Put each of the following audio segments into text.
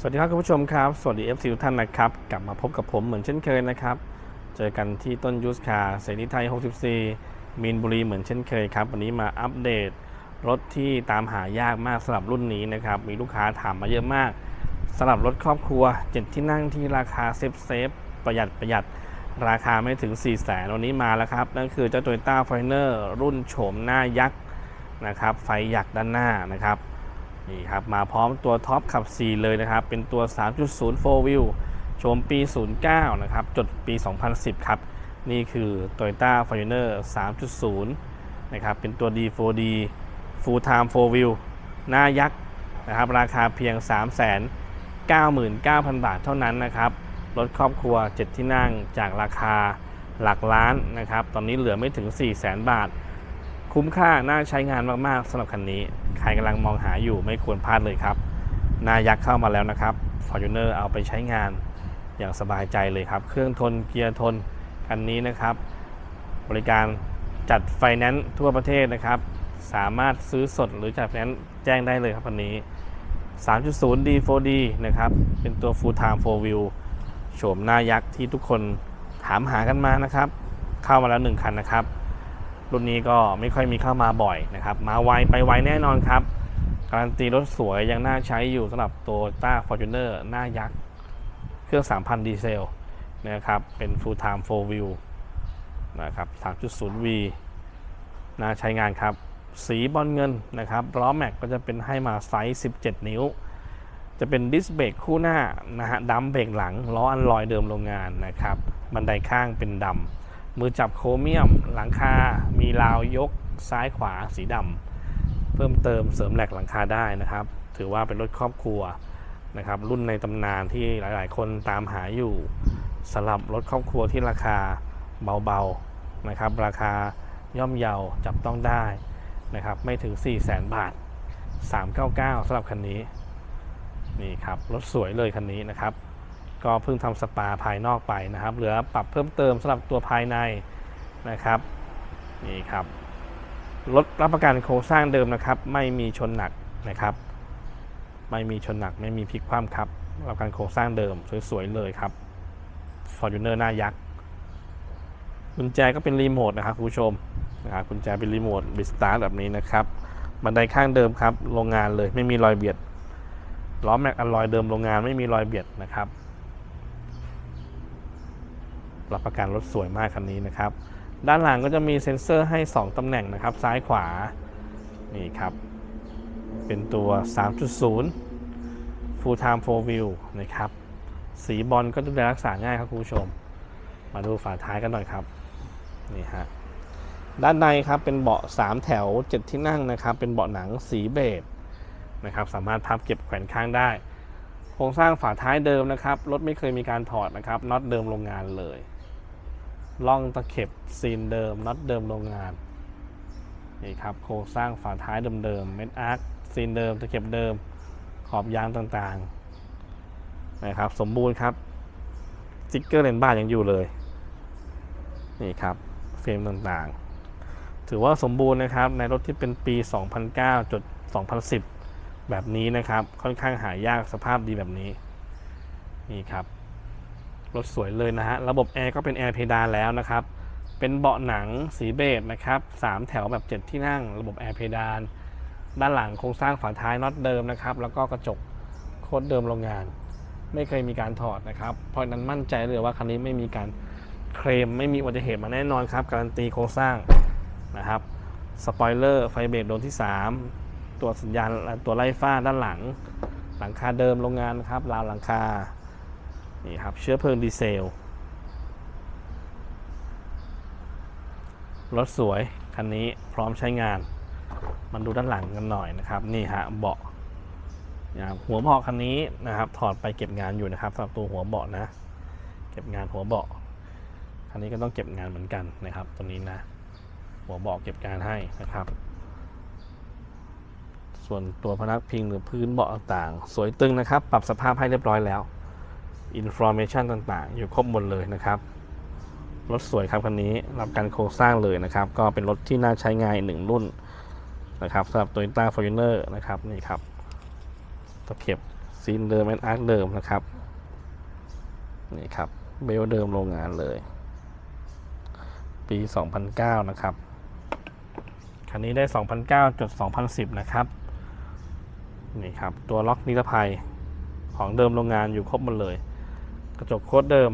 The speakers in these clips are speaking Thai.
สวัสดีครับคุณผู้ชมครับ สวัสดี FC ทุกท่านนะครับ กลับมาพบกับผมเหมือนเช่นเคยนะครับ เจอกันที่ต้นยูสคาเสรีไทย 64 มีนบุรีเหมือนเช่นเคยครับ วันนี้มาอัปเดตรถที่ตามหายากมากสำหรับรุ่นนี้นะครับ มีลูกค้าถามมาเยอะมากสำหรับรถครอบครัว 7 ที่นั่งที่ราคาเซฟเซฟประหยัดประหยัดราคาไม่ถึง 4 0 0แสนวันนี้มาแล้วครับ นั่นคือเจ้า Toyota f i n e r รุ่นโฉมหน้ายักษ์นะครับไฟหยักด้านหน้านะครับ นี่ครับมาพร้อมตัวท็อปขับ 4 เลยนะครับ เป็นตัว 3.0 4 wheel โฉมปี 09 นะครับ จดปี 2010 ครับ นี่คือ Toyota Fortuner 3.0 นะครับ เป็นตัว D4D Full Time 4 wheel หน้ายักษ์นะครับ ราคาเพียง 399,000 บาทเท่านั้นนะครับ รถครอบครัว 7 ที่นั่งจากราคาหลักล้านนะครับ ตอนนี้เหลือไม่ถึง 400,000 บาท คุ้มค่าน่าใช้งานมากๆสำหรับคันนี้ ใครกำลังมองหาอยู่ไม่ควรพลาดเลยครับนายักษ์เข้ามาแล้วนะครับ Fortuner เอาไปใช้งานอย่างสบายใจเลยครับ เครื่องทนเกียร์ทนคันนี้นะครับ บริการจัดไฟแนนซ์ทั่วประเทศนะครับ สามารถซื้อสดหรือจัดไฟแนนซ์แจ้งได้เลยครับคันนี้ 3.0 D4D นะครับ เป็นตัว Full Time 4 Wheel โฉมหน้ายักษ์ที่ทุกคนถามหากันมานะครับ เข้ามาแล้ว 1 คันนะครับ รุ่นนี้ก็ไม่ค่อยมีเข้ามาบ่อยนะครับ มาไวไปไวแน่นอนครับ การันตีรถสวยยังน่าใช้อยู่สำหรับตัวต้า Fortuner หน้ายักษ์ เครื่อง 3,000 ดีเซลนะครับ เป็น Full Time 4 Wheel นะครับ 3.0V น่าใช้งานครับ สีบอลเงินนะครับ ล้อแม็กก็จะเป็นให้มาไซส์ 17 นิ้ว จะเป็นดิสเบรกคู่หน้านะฮะดัมเบรกหลัง ล้ออันลอยเดิมโรงงานนะครับ บันไดข้างเป็นดำ มือจับโครเมียมหลังคา มีราวยกซ้ายขวาสีดำเพิ่มเติมเสริมแหลกหลังคาได้นะครับ ถือว่าเป็นรถครอบครัวนะครับ รุ่นในตำนานที่หลาย ๆ คนตามหาอยู่สำหรับรถครอบครัวที่ราคาเบา ๆ นะครับ ราคาย่อมเยาจับต้องได้นะครับ ไม่ถึง 4 0 0 0 0 0 บาท 399สำหรับคันนี้ นี่ครับ รถสวยเลยคันนี้นะครับ ก็เพิ่งทำสปาภายนอกไปนะครับ เหลือปรับเพิ่มเติมสำหรับตัวภายในนะครับนี่ครับรถรับประกันโครงสร้างเดิมนะครับ ไม่มีชนหนักนะครับ ไม่มีชนหนักไม่มีพลิกคว่ำครับรับประกันโครงสร้างเดิมสวยๆเลยครับ Fortuner หน้ายักษ์กุญแจก็เป็นรีโมทนะครับคุณผู้ชมนะครับกุญแจเป็นรีโมทบิสตาร์แบบนี้นะครับบันไดข้างเดิมครับโรงงานเลยไม่มีรอยเบียดล้อแม็กอลลอยเดิมโรงงานไม่มีรอยเบียดนะครับ รับประกันรถสวยมากคันนี้นะครับ ด้านหลังก็จะมีเซ็นเซอร์ให้ 2 ตำแหน่งนะครับ ซ้ายขวา นี่ครับ เป็นตัว 3.0 Full Time 4 Wheel นะครับ สีบอลก็ดูแลรักษาง่ายครับคุณผู้ชม มาดูฝาท้ายกันหน่อยครับ นี่ฮะ ด้านในครับเป็นเบาะ 3 แถว 7 ที่นั่งนะครับ เป็นเบาะหนังสีเบจนะครับ สามารถพับเก็บแขวนข้างได้โครงสร้างฝาท้ายเดิมนะครับ รถไม่เคยมีการถอดนะครับน็อตเดิมโรงงานเลย ล่องตะเข็บซีนเดิมน็อตเดิมโรงงานนี่ครับโครงสร้างฝาท้ายเดิมๆเม็ดอาร์คซีนเดิมตะเข็บเดิมขอบยางต่างๆนะครับสมบูรณ์ครับสติ๊กเกอร์เลนบ้ายังอยู่เลยนี่ครับเฟรมต่างๆ ถือว่าสมบูรณ์นะครับในรถที่เป็นปี 2009จด2010 แบบนี้นะครับค่อนข้างหายากสภาพดีแบบนี้นี่ครับ รถสวยเลยนะฮะ ระบบแอร์ก็เป็นแอร์เพดานแล้วนะครับ เป็นเบาะหนังสีเบจนะครับ3แถวแบบ 7 ที่นั่ง ระบบแอร์เพดาน ด้านหลังโครงสร้างฝาท้ายน็อตเดิมนะครับ แล้วก็กระจกโคตรเดิมโรงงาน ไม่เคยมีการถอดนะครับ เพราะนั้นมั่นใจเลยว่าคันนี้ไม่มีการเคลมไม่มีอุบัติเหตุมาแน่นอนครับ การันตีโครงสร้างนะครับ สปอยเลอร์ไฟเบรกโดนที่ 3 ตัวสัญญาณตัวไล่ฟ้าด้านหลัง หลังคาเดิมโรงงานครับราวหลังคา นี่ครับเชื้อเพลิงดีเซล รถสวยคันนี้พร้อมใช้งาน มันดูด้านหลังกันหน่อยนะครับ นี่ฮะเบาะนะครับหัวเบาะคันนี้นะครับถอดไปเก็บงานอยู่นะครับสำหรับตัวหัวเบาะนะ เก็บงานหัวเบาะคันนี้ก็ต้องเก็บงานเหมือนกันนะครับตัวนี้นะ หัวเบาะเก็บงานให้นะครับ ส่วนตัวพนักพิงหรือพื้นเบาะต่างๆ สวยตึงนะครับ ปรับสภาพให้เรียบร้อยแล้ว อินฟ r m a t i o n ต่างๆ อยู่ครบหมดเลยนะครับรถสวยครับคันนี้รับการโครงสร้างเลยนะครับ ก็เป็นรถที่น่าใช้งานหนึ่งรุ่นนะครับสำหรับ Toyota Fortuner นะครับนี่ครับตะเข็บซีนเดิมแอนอาร์คเดิมนะครับนี่ครับเบลเดิมโรงงานเลย ปี 2009 นะครับ คันนี้ได้ 2009จด2010 นะครับนี่ครับ ตัวล็อกนิรภัยของเดิมโรงงานอยู่ครบหมดเลย กระจกโค้ดเดิม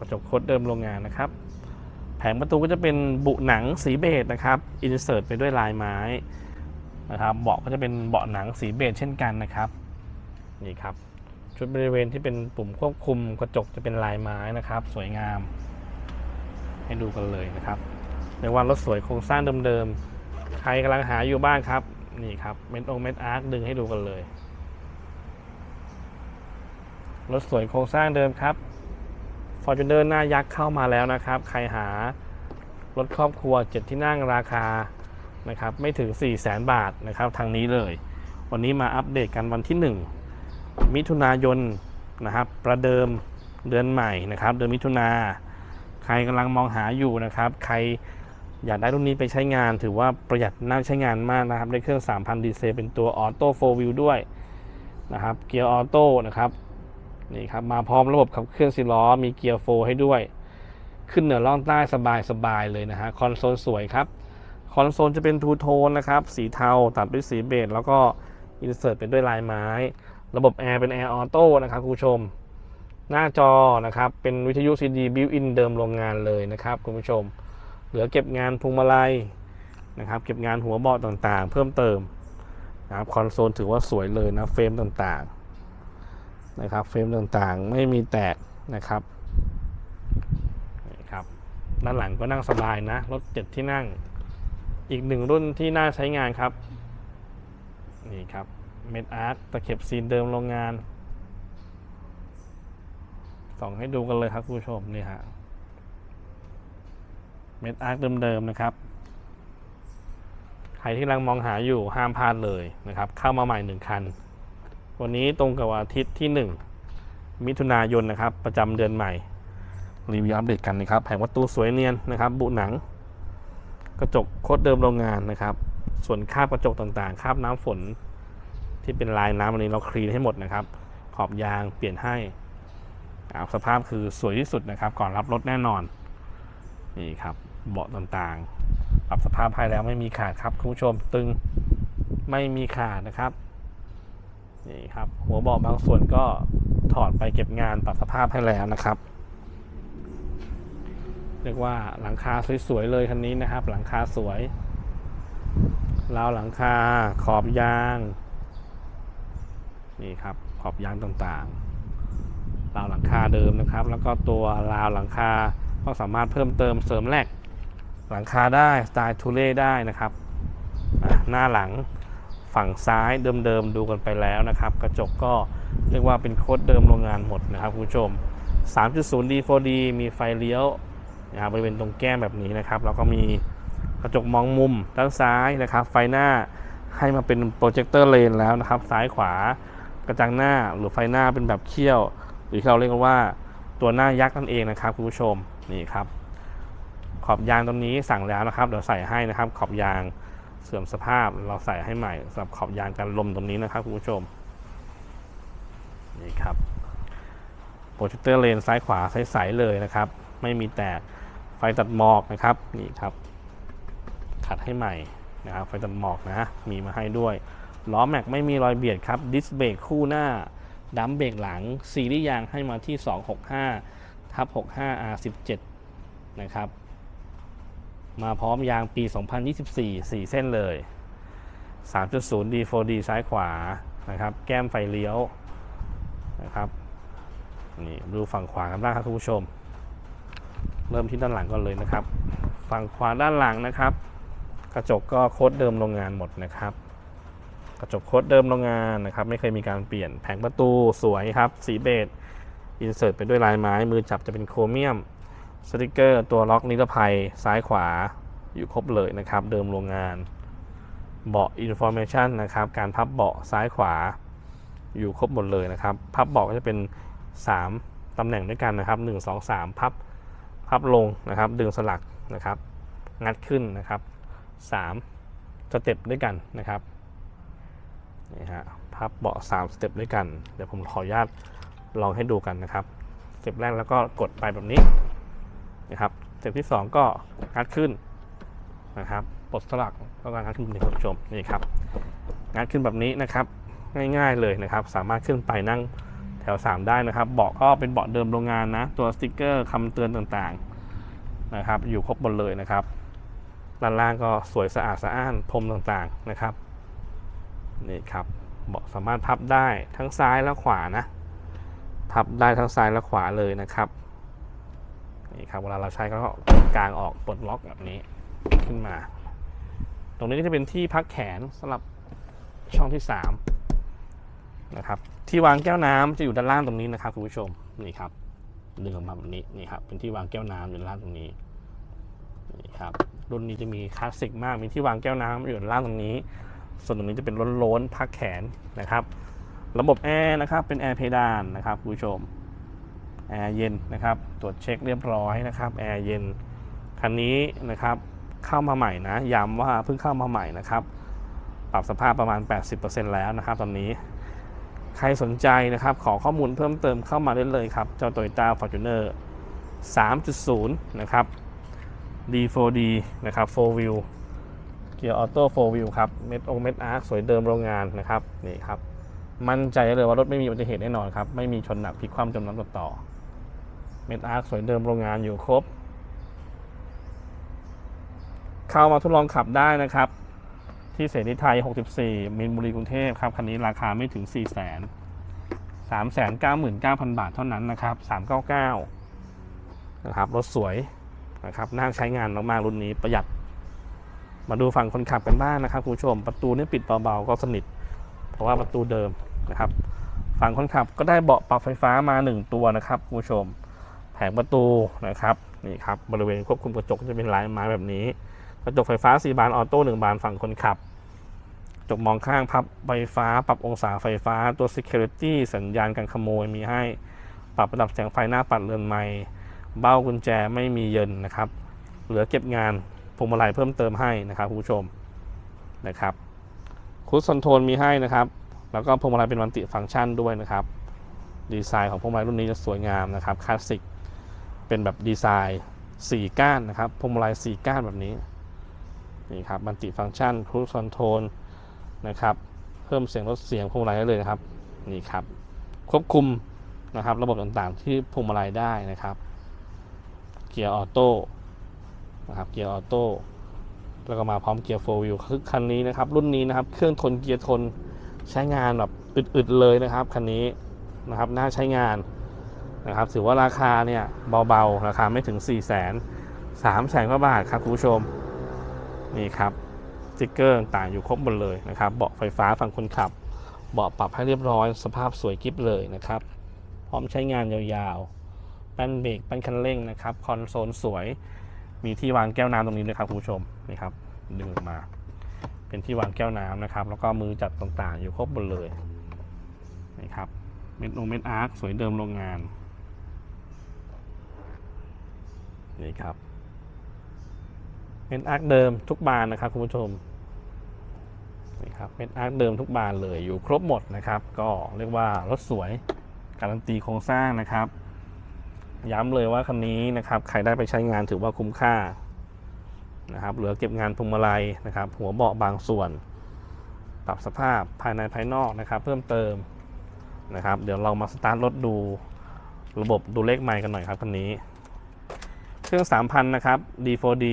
กระจกโค้ดเดิมโรงงานนะครับ แผงประตูก็จะเป็นบุหนังสีเบจนะครับอินเสิร์ตไปด้วยลายไม้นะครับเบาะก็จะเป็นเบาะหนังสีเบจเช่นกันนะครับนี่ครับชุดบริเวณที่เป็นปุ่มควบคุมกระจกจะเป็นลายไม้นะครับ สวยงาม ให้ดูกันเลยนะครับในวันรถสวยโครงสร้างเดิมๆใครกำลังหาอยู่บ้างครับนี่ครับเม็ดองเม็ดอาร์คดึงให้ดูกันเลย รถสวยโครงสร้างเดิมครับฟอร์จูเนอร์หน้ายักษ์เข้ามาแล้วนะครับ ใครหารถครอบครัว 7 ที่นั่งราคานะครับไม่ถึง 4 0 0แสนบาทนะครับทางนี้เลย วันนี้มาอัปเดตกันวันที่ 1 มิถุนายนนะครับประเดิมเดือนใหม่นะครับ เดือนมิถุนาใครกำลังมองหาอยู่นะครับ ใครอยากได้รุ่นนี้ไปใช้งาน ถือว่าประหยัดน่าใช้งานมากนะครับได้เครื่อง 3,000ดีเซลเป็นตัวออโต้โฟวิลด้วยนะครับเกียร์ออโต้นะครับ นี่ครับมาพร้อมระบบขับเคลื่อนสีล้อมีเกียร์โฟให้ด้วย ขึ้นเหนือล่องใต้สบายสบายเลยนะฮะคอนโซลสวยครับคอนโซลจะเป็นทูโทนนะครับสีเทาตัดด้วยสีเบจแล้วก็อินเสิร์ตเป็นด้วยลายไม้ ระบบแอร์เป็นแอร์ออโต้นะครับคุณผู้ชม หน้าจอนะครับเป็นวิทยุซีดีบิวอินเดิมโรงงานเลยนะครับคุณผู้ชม เหลือเก็บงานพวงมาลัยนะครับเก็บงานหัวเบาะต่างๆ เพิ่มเติมนะครับคอนโซลถือว่าสวยเลยนะเฟรมต่างๆ นะครับเฟรมต่างๆไม่มีแตกนะครับนี่ครับด้านหลังก็นั่งสบายนะรถเจ็ดที่นั่ง อีกหนึ่งรุ่นที่น่าใช้งานครับนี่ครับเมดอาร์ตตะเข็บซีนเดิมโรงงานส่องให้ดูกันเลยครับผู้ชมนี่ฮะเมดอาร์ตเดิมๆนะครับ ใครที่กำลังมองหาอยู่ห้ามพลาดเลยนะครับ เข้ามาใหม่หนึ่งคัน วันนี้ตรงกับวันอาทิตย์ที่ 1 มิถุนายนนะครับ ประจำเดือนใหม่ รีวิวอัปเดตกันนะครับแผงประตูสวยเนียนนะครับ บุหนัง กระจกโคตรเดิมโรงงานนะครับ ส่วนคาบกระจกต่างๆ คาบน้ำฝน ที่เป็นลายน้ำอันนี้เราคลีนให้หมดนะครับ ขอบยางเปลี่ยนให้อ่าสภาพคือสวยที่สุดนะครับ ก่อนรับรถแน่นอน นี่ครับเบาะต่างๆ ปรับสภาพให้แล้วไม่มีขาดครับคุณผู้ชมตึงไม่มีขาดนะครับ นี่ครับ หัวเบาะบางส่วนก็ถอดไปเก็บงานปรับสภาพให้แล้วนะครับเรียกว่าหลังคาสวยๆเลยคันนี้นะครับ หลังคาสวยราวหลังคาขอบยางนี่ครับขอบยางต่างๆราวหลังคาเดิมนะครับ แล้วก็ตัวราวหลังคาก็สามารถเพิ่มเติมเสริมแลกหลังคาได้สไตล์ทูเล่ได้นะครับหน้าหลัง ฝั่งซ้ายเดิมๆดูกันไปแล้วนะครับ กระจกก็เรียกว่าเป็นโค้ดเดิมโรงงานหมดนะครับคุณผู้ชม 3.0D 4D มีไฟเลี้ยวนะครับบริเวณตรงแก้มแบบนี้นะครับ แล้วก็มีกระจกมองมุมด้านซ้ายนะครับ ไฟหน้าให้มาเป็นโปรเจคเตอร์เลนแล้วนะครับ ซ้ายขวากระจังหน้าหรือไฟหน้าเป็นแบบเขี้ยว หรือที่เราเรียกว่าตัวหน้ายักษ์นั่นเองนะครับคุณผู้ชมนี่ครับ ขอบยางตรงนี้สั่งแล้วนะครับ เดี๋ยวใส่ให้นะครับ ขอบยาง เสื่อมสภาพเราใส่ให้ใหม่สำหรับขอบยางกันลมตรงนี้นะครับคุณผู้ชมนี่ครับโปรเจคเตอร์เลนซ้ายขวาใสๆเลยนะครับ ไม่มีแตกไฟตัดหมอกนะครับนี่ครับ ขัดให้ใหม่นะครับ ไฟตัดหมอกนะมีมาให้ด้วยล้อแม็กไม่มีรอยเบียดครับดิสเบรกคู่หน้าดัมเบรกหลังซีรีส์ยางให้มาที่ 265ทับ 65 R17 นะครับ มาพร้อมยางปี 2024 4 เส้นเลย 3.0 D 4D ซ้ายขวานะครับ แก้มไฟเลี้ยวนะครับนี่ดูฝั่งขวากันบ้างครับคุณผู้ชม เริ่มที่ด้านหลังก่อนเลยนะครับ ฝั่งขวาด้านหลังนะครับ กระจกก็โค้ดเดิมโรงงานหมดนะครับ กระจกโค้ดเดิมโรงงานนะครับ ไม่เคยมีการเปลี่ยนแผงประตูสวยครับ สีเบจอินเสิร์ตไปด้วยลายไม้มือจับจะเป็นโครเมียม สติกเกอร์ตัวล็อกนิรภัยซ้ายขวาอยู่ครบเลยนะครับ เดิมโรงงาน เบาะอินโฟ a t ชันนะครับ การพับเบาะซ้ายขวาอยู่ครบหมดเลยนะครับ พับเบาะก็จะเป็น 3ตำแหน่งด้วยกันนะครับ 1 2 3 พับพับลงนะครับ ดึงสลักนะครับ งัดขึ้นนะครับ 3 สเต็ปด้วยกันนะครับนี่ฮะพับเบาะ 3 สเต็ปด้วยกัน เดี๋ยวผมขออนุญาตลองให้ดูกันนะครับ สเต็ปแรกแล้วก็กดไปแบบนี้ นะครับสเต็ปที่ 2 ก็งัดขึ้นนะครับปลดสลักแล้วก็งัดขึ้นนี่คุณผู้ชมนี่ครับงัดขึ้นแบบนี้นะครับ ง่ายๆเลยนะครับ สามารถขึ้นไปนั่งแถว 3 ได้นะครับ เบาะก็เป็นเบาะเดิมโรงงานนะ ตัวสติกเกอร์คำเตือนต่างๆนะครับ อยู่ครบหมดเลยนะครับด้านล่างก็สวยสะอาดสะอ้านพรมต่างๆนะครับนี่ครับเบาะสามารถพับได้ทั้งซ้ายและขวานะพับได้ทั้งซ้ายและขวาเลยนะครับ นี่ครับเวลาเราใช้ก็กางออกปลดล็อกแบบนี้ขึ้นมา ตรงนี้ก็จะเป็นที่พักแขนสำหรับช่องที่3นะครับที่วางแก้วน้ำจะอยู่ด้านล่างตรงนี้นะครับคุณผู้ชมนี่ครับดึงออกมาแบบนี้นี่ครับเป็นที่วางแก้วน้ำอยู่ด้านล่างตรงนี้นี่ครับรุ่นนี้จะมีคลาสสิกมากมีที่วางแก้วน้ำอยู่ด้านล่างตรงนี้ ส่วนตรงนี้จะเป็นล้นๆพักแขนนะครับ ระบบแอร์นะครับเป็นแอร์เพดานนะครับคุณผู้ชม แอร์เย็นนะครับตรวจเช็คเรียบร้อยนะครับแอร์เย็นคันนี้นะครับเข้ามาใหม่นะย้ำว่าเพิ่งเข้ามาใหม่นะครับ ปรับสภาพประมาณ 80%แล้วนะครับตอนนี้ ใครสนใจนะครับ ขอข้อมูลเพิ่มเติมเข้ามาได้เลยครับ เจ้า Toyota Fortuner 3.0 นะครับ D4D นะครับ 4 wheel เกียร์ออโต้4 wheel ครับ เม็ดองเม็ดอาร์คสวยเดิมโรงงานนะครับ นี่ครับ มั่นใจเลยว่ารถไม่มีอุบัติเหตุแน่นอนครับ ไม่มีชนหนักพลิกคว่ำจมน้ำต่อต่อ เม็ดอาร์คสวยเดิมโรงงานอยู่ครบ เข้ามาทดลองขับได้นะครับ ที่เสรีไทย 64มินบุรีกรุงเทพครับ คันนี้ราคาไม่ถึง 4 0 0 0 0 0 399,000 บาทเท่านั้นนะครับ 399 นะครับ รถสวยนะครับน่าใช้งานมากๆรุ่นนี้ประหยัด มาดูฝั่งคนขับกันบ้างนะครับคุณผู้ชม ประตูนี่ปิดเบาๆก็สนิท เพราะว่าประตูเดิมนะครับ ฝั่งคนขับก็ได้เบาะปรับไฟฟ้ามา 1 ตัวนะครับคุณผู้ชม แผงประตูนะครับนี่ครับบริเวณควบคุมกระจกจะเป็นลายไม้แบบนี้ กระจกไฟฟ้า 4 บานออโต้1บานฝั่งคนขับกระจกมองข้างพับไฟฟ้า ปรับองศาไฟฟ้าตัว Security สัญญาณการขโมยมีให้ปรับระดับแสงไฟหน้าปัดเรือนไม้เบ้ากุญแจไม่มีเยินนะครับ เหลือเก็บงานพวงมาลัยเพิ่มเติมให้นะครับผู้ชมนะครับคูดคอนโทรลมีให้นะครับ แล้วก็พวงมาลัยเป็นมัลติฟังก์ชันด้วยนะครับ ดีไซน์ของพวงมาลัยรุ่นนี้จะสวยงามนะครับคลาสสิก เป็นแบบดีไซน์ 4 ก้านนะครับพวงมาลัย4 ก้านแบบนี้นี่ครับมัลติฟังก์ชันคูดคอนโทรลนะครับเพิ่มเสียงลดเสียงพวงมาลัยได้เลยนะครับนี่ครับควบคุมนะครับระบบต่างๆ ที่พวงมาลัยได้นะครับเกียร์ออโต้นะครับเกียร์ออโต้แล้วก็มาพร้อมเกียร์โฟวิวคือคันนี้นะครับรุ่นนี้นะครับเครื่องทนเกียร์ทนใช้งานแบบอึดๆเลยนะครับคันนี้นะครับน่าใช้งาน นะครับถือว่าราคาเนี่ยเบาๆ ราคาไม่ถึง 4 0 0 0 0 0 3แสนกว่าบาทครับคุณผู้ชม นี่ครับสติ๊กเกอร์ต่างอยู่ครบหมดเลยนะครับ เบาะไฟฟ้าฝั่งคนขับ เบาะปรับให้เรียบร้อย สภาพสวยกิ๊บเลยนะครับ พร้อมใช้งานยาวๆ แป้นเบรกแป้นคันเร่งนะครับ คอนโซลสวย มีที่วางแก้วน้ำตรงนี้ด้วยครับคุณผู้ชม นี่ครับ ดึงออกมา เป็นที่วางแก้วน้ำนะครับ แล้วก็มือจับต่างๆ อยู่ครบหมดเลย นี่ครับ เม็ดโนเม็ดอาร์คสวยเดิมโรงงาน นี่ครับเม็ดอาร์คเดิมทุกบานนะครับคุณผู้ชมนี่ครับเม็ดอาร์คเดิมทุกบานเลยอยู่ครบหมดนะครับ ก็เรียกว่ารถสวยการันตีโครงสร้างนะครับ ย้ำเลยว่าคันนี้นะครับใครได้ไปใช้งานถือว่าคุ้มค่านะครับเหลือเก็บงานพวงมาลัยนะครับ หัวเบาะบางส่วน ปรับสภาพภายในภายนอกนะครับ เพิ่มเติมนะครับ เดี๋ยวเรามาสตาร์ทรถดูระบบดูเลขไมล์กันหน่อยครับคันนี้ เครื่อง 3,000 นะครับ D4D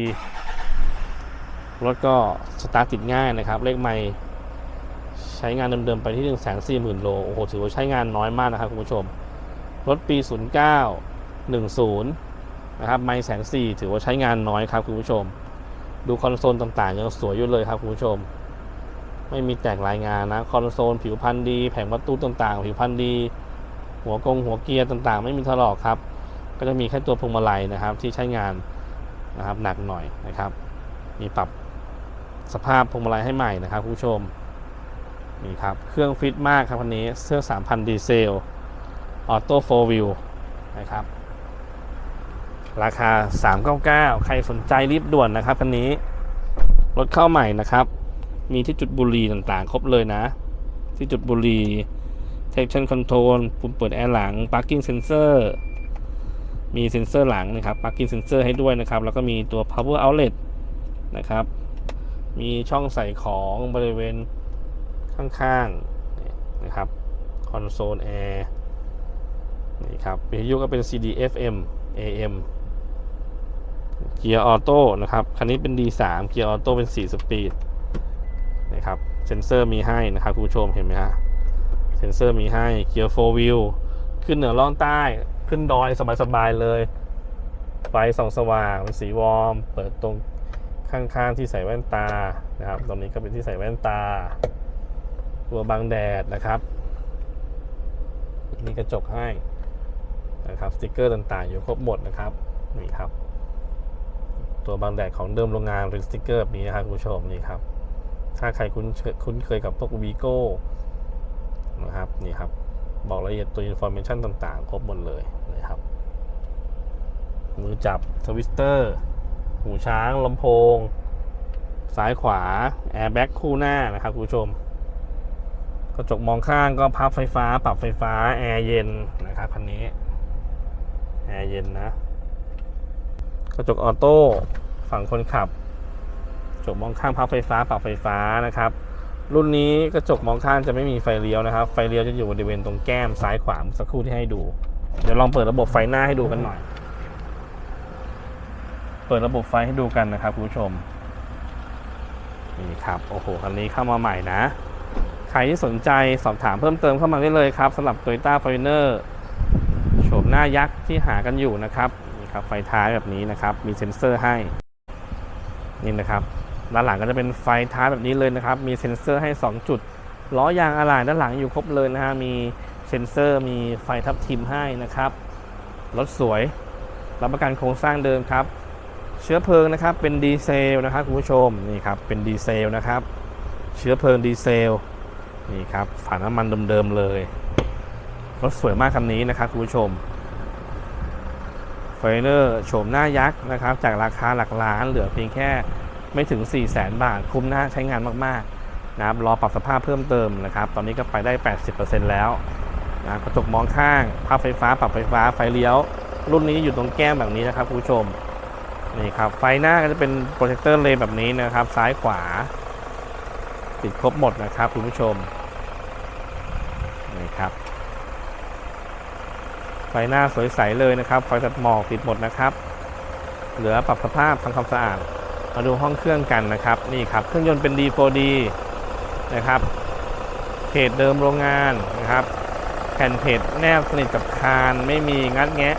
รถก็สตาร์ทติดง่ายนะครับ เลขไมล์ใช้งานเดิมๆไปที่ 1 4 0 0 0 0 โล โอ้โห ถือว่าใช้งานน้อยมากนะครับคุณผู้ชม รถปี 09 10 นะครับ ไมล์แสนสี่ถือว่าใช้งานน้อยครับคุณผู้ชม ดูคอนโซลต่างๆยังสวยอยู่เลยครับคุณผู้ชม ไม่มีแตกรายงานนะ คอนโซลผิวพันธ์ดี แผงประตูต่างๆ ผิวพันธ์ดี หัวกงหัวเกียร์ต่างๆ ไม่มีถลอกครับ ก็จะมีแค่ตัวพวงมาลัยนะครับ ที่ใช้งานนะครับหนักหน่อยนะครับ มีปรับสภาพพวงมาลัยให้ใหม่นะครับคุณผู้ชมนี่ครับเครื่องฟิตมากครับคันนี้เครื่อง3,000 ดีเซลออโต้โฟวิวนะครับ ราคา 399 ใครสนใจรีบด่วนนะครับคันนี้รถเข้าใหม่นะครับ มีที่จุดบุรีต่างๆ ครบเลยนะ ที่จุดบุรี่ traction control ปุ่มเปิดแอร์หลัง parking sensor มีเซ็นเซอร์หลังนะครับ parking sensor ให้ด้วยนะครับ แล้วก็มีตัว power outlet นะครับ มีช่องใส่ของบริเวณข้างๆนะครับ console air นี่ครับวิทยุก็เป็น CD FM AM เกียร์ออโต้นะครับคันนี้เป็น D3 เกียร์ออโต้เป็น 4 สปีดนะครับเซ็นเซอร์มีให้นะครับคุณผู้ชมเห็นไหมฮะเซ็นเซอร์มีให้เกียร์4 wheel ขึ้นเหนือล่องใต้ ขึ้นดอยสบายๆเลย ไฟส่องสว่างเป็นสีวอร์ม เปิดตรงข้างๆที่ใส่แว่นตานะครับ ตรงนี้ก็เป็นที่ใส่แว่นตา ตัวบังแดดนะครับมีกระจกให้นะครับสติกเกอร์ต่างๆ อยู่ครบหมดนะครับนี่ครับ ตัวบังแดดของเดิมโรงงานเป็นสติกเกอร์แบบนี้นะครับคุณผู้ชมนี่ครับ ถ้าใครคุ้นเคยคุ้นเคยกับพวกวีโก้นะครับนี่ครับ บอกรายละเอียดตัวอินโฟเมชันต่างๆ ครบหมดเลย นะครับ มือจับทวิสเตอร์ หูช้างลำโพง ซ้ายขวา แอร์แบ็กคู่หน้านะครับคุณผู้ชม กระจกมองข้างก็พับไฟฟ้า ปรับไฟฟ้า แอร์เย็นนะครับคันนี้ แอร์เย็นนะ กระจกออโต้ฝั่งคนขับ กระจกมองข้างพับไฟฟ้า ปรับไฟฟ้านะครับรุ่นนี้กระจกมองข้างจะไม่มีไฟเลี้ยวนะครับ ไฟเลี้ยวจะอยู่บริเวณตรงแก้มซ้ายขวาสักครู่ที่ให้ดู เดี๋ยวลองเปิดระบบไฟหน้าให้ดูกันหน่อย เปิดระบบไฟให้ดูกันนะครับคุณผู้ชม นี่ครับ โอ้โห คันนี้เข้ามาใหม่นะ ใครที่สนใจสอบถามเพิ่มเติมเข้ามาได้เลยครับสำหรับ Toyota f o r t u n e r โฉมหน้ายักษ์ที่หากันอยู่นะครับ นี่ครับ ไฟท้ายแบบนี้นะครับ มีเซ็นเซอร์ให้ นี่นะครับ ด้านหลังก็จะเป็นไฟท้ายแบบนี้เลยนะครับ มีเซ็นเซอร์ให้ 2 จุด ล้อยางอะไหล่ด้านหลังอยู่ครบเลยนะฮะ มี เซ็นเซอร์มีไฟทับทิมให้นะครับ รถสวย รับประกันโครงสร้างเดิมครับ เชื้อเพลิงนะครับเป็นดีเซลนะครับคุณผู้ชมนี่ครับเป็นดีเซลนะครับ เชื้อเพลิงดีเซลนี่ครับฝาน้ำมันเดิมๆเลย รถสวยมากคันนี้นะครับคุณผู้ชมเฟเนอร์โฉมหน้ายักษ์นะครับ จากราคาหลักล้านเหลือเพียงแค่ไม่ถึง 4 0 0แสนบาท คุ้มหน้าใช้งานมาก ๆ นะครับ รอปรับสภาพเพิ่มเติมนะครับ ตอนนี้ก็ไปได้ 80%แล้ว นะกระจกมองข้างภาพไฟฟ้าปรับไฟฟ้าไฟเลี้ยว รุ่นนี้อยู่ตรงแก้มแบบนี้นะครับคุณผู้ชมนี่ครับไฟหน้าก็จะเป็นโปรเจคเตอร์เลนแบบนี้นะครับ ซ้ายขวา ติดครบหมดนะครับคุณผู้ชมนี่ครับ ไฟหน้าสวยใสเลยนะครับ ไฟตัดหมอกติดหมดนะครับ เหลือปรับสภาพทำความสะอาดมาดูห้องเครื่องกันนะครับนี่ครับเครื่องยนต์เป็น D4D นะครับเพจเดิมโรงงานนะครับ แผ่นเพจแนบสนิทกับคานไม่มีงัดแงะ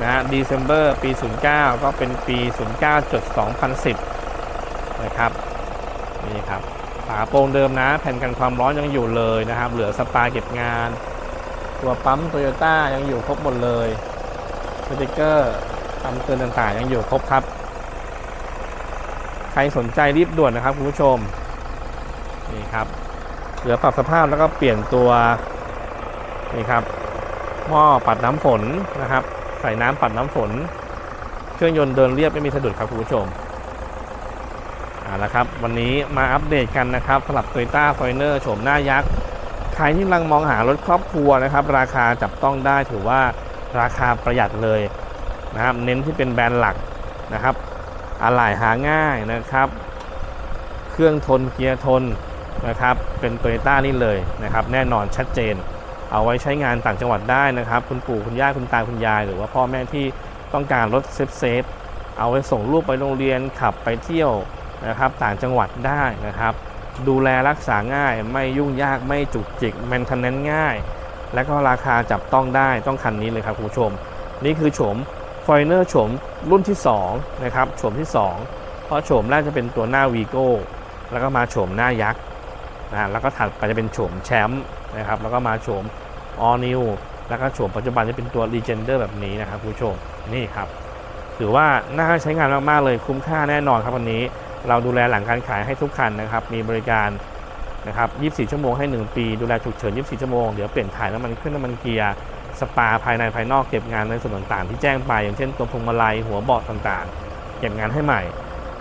นะฮะ December ปี 09 ก็เป็นปี 09จด2010 นะครับ นี่ครับ ฝาโปร่งเดิมนะ แผ่นกันความร้อนยังอยู่เลยนะครับ เหลือสปาเก็บงาน ตัวปั๊มโตโยต้ายังอยู่ครบหมดเลยสติกเกอร์คำเตือนต่างๆ ยังอยู่ครบครับ ใครสนใจรีบด่วนนะครับคุณผู้ชม นี่ครับ เหลือปรับสภาพแล้วก็เปลี่ยนตัว นี่ครับหม้อปัดน้ำฝนนะครับ ใส่น้ำปัดน้ำฝน เครื่องยนต์เดินเรียบไม่มีสะดุดครับคุณผู้ชมเอาละครับ วันนี้มาอัปเดตกันนะครับสำหรับ Toyota f o r t u n e r โฉมหน้ายักษ์ใครที่กำลังมองหารถครอบครัวนะครับ ราคาจับต้องได้ถือว่าราคาประหยัดเลยนะครับ เน้นที่เป็นแบรนด์หลักนะครับอะไหล่หาง่ายนะครับ เครื่องทนเกียร์ทนนะครับ เป็นโตโยต้านี่เลยนะครับ แน่นอนชัดเจน เอาไว้ใช้งานต่างจังหวัดได้นะครับ คุณปู่คุณย่าคุณตาคุณยาย หรือว่าพ่อแม่ที่ต้องการรถเซฟเซฟเอาไว้ส่งลูกไปโรงเรียนขับไปเที่ยวนะครับ ต่างจังหวัดได้นะครับ ดูแลรักษาง่ายไม่ยุ่งยากไม่จุกจิกแมนเทนแนนง่าย และก็ราคาจับต้องได้ต้องคันนี้เลยครับคุณผู้ชม นี่คือโฉม f o r e i g n e r โฉมรุ่นที่2นะครับโฉมที่ 2 เพราะโฉมแรกจะเป็นตัวหน้า v ีโก้แล้วก็มาโฉมหน้ายักษ์นะแล้วก็ถัดไปจะเป็นโฉมแชมป์นะครับแล้วก็มาโฉม all new แล้วก็โฉมปัจจุบันจะเป็นตัว legender แบบนี้นะครับคุณผู้ชมนี่ครับถือว่าน่าใช้งานมาก ๆ เลยคุ้มค่าแน่นอนครับวันนี้ เราดูแลหลังการขายให้ทุกคันนะครับ มีบริการนะครับ 24 ชั่วโมงให้ 1 ปี ดูแลฉุกเฉิน 24 ชั่วโมง เดี๋ยวเปลี่ยนถ่ายน้ำมันเครื่องน้ำมันเกียร์สปาภายในภายนอกเก็บงานในส่วนต่างๆ ที่แจ้งไป อย่างเช่นตัวพวงมาลัยหัวเบาะต่างๆ เก็บงานให้ใหม่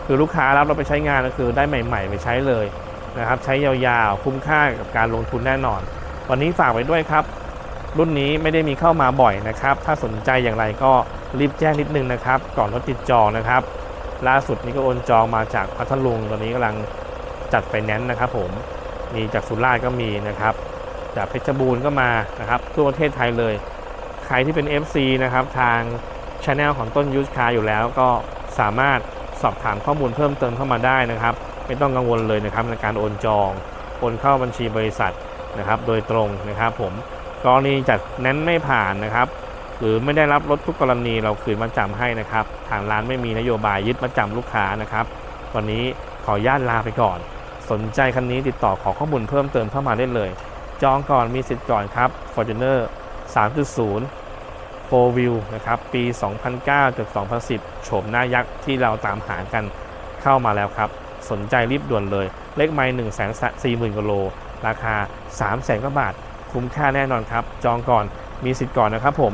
คือลูกค้ารับเราไปใช้งานก็คือได้ใหม่ ๆ ไปใช้เลยนะครับ ใช้ยาวๆ คุ้มค่ากับการลงทุนแน่นอน วันนี้ฝากไว้ด้วยครับ รุ่นนี้ไม่ได้มีเข้ามาบ่อยนะครับ ถ้าสนใจอย่างไรก็รีบแจ้งนิดนึงนะครับ ก่อนรถติดจองนะครับ ล่าสุดนี้ก็โอนจองมาจากพัทลุง ตอนนี้กำลังจัดไฟแนนซ์นะครับ ผม มีจากสุราษฎร์ก็มีนะครับ จากเพชรบูรณ์ก็มานะครับ ทั่วประเทศไทยเลย ใครที่เป็น FC นะครับ ทางช anel ของต้นยูสคาอยู่แล้วก็สามารถสอบถามข้อมูลเพิ่มเติมเข้ามาได้นะครับ ไม่ต้องกังวลเลยนะครับในการโอนจอง โอนเข้าบัญชีบริษัทนะครับ โดยตรงนะครับผม กรณีจัดแน้นไม่ผ่านนะครับ หรือไม่ได้รับรถทุกกรณีเราคืนมาจำให้นะครับ ทางร้านไม่มีนโยบายยึดมาจำลูกค้านะครับ วันนี้ขออนุญาตลาไปก่อน สนใจคันนี้ติดต่อขอข้อมูลเพิ่มเติมเข้ามาได้เลย จองก่อนมีสิทธิ์ก่อนครับ Fortuner 3.0 4 View นะครับ ปี 2009ถึง2010 โฉมหน้ายักษ์ที่เราตามหากันเข้ามาแล้วครับ สนใจรีบด่วนเลย เลขไม่1 4 0 0 0 0กิโล ราคา 3 0 0 0 0 0กว่าบาท คุ้มค่าแน่นอนครับ จองก่อนมีสิทธิ์ก่อนนะครับผม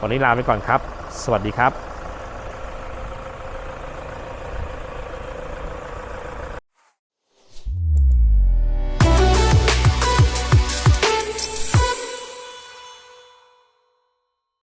วันนี้ลาไปก่อนครับ สวัสดีครับ